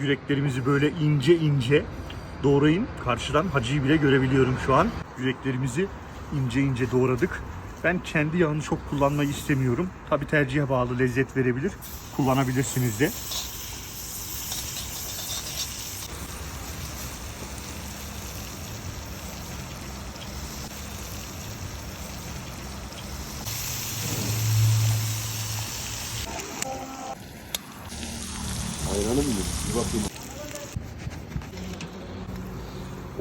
Yüreklerimizi böyle ince ince doğrayın. Karşıdan hacıyı bile görebiliyorum şu an. Yüreklerimizi ince ince doğradık. Ben kendi yağını çok kullanmayı istemiyorum. Tabi tercihe bağlı lezzet verebilir. Kullanabilirsiniz de. Ayranı mı? Bir bakayım.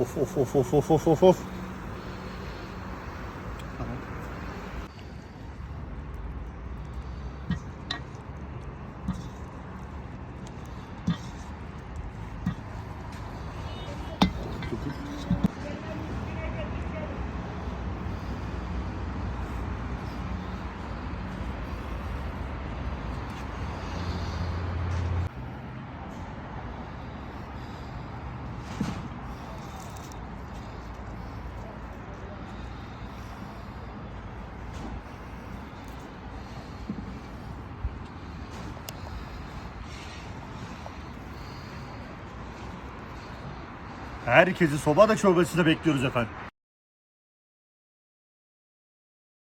Of of of of of of of of. Herkesi soba da çorbasında bekliyoruz efendim.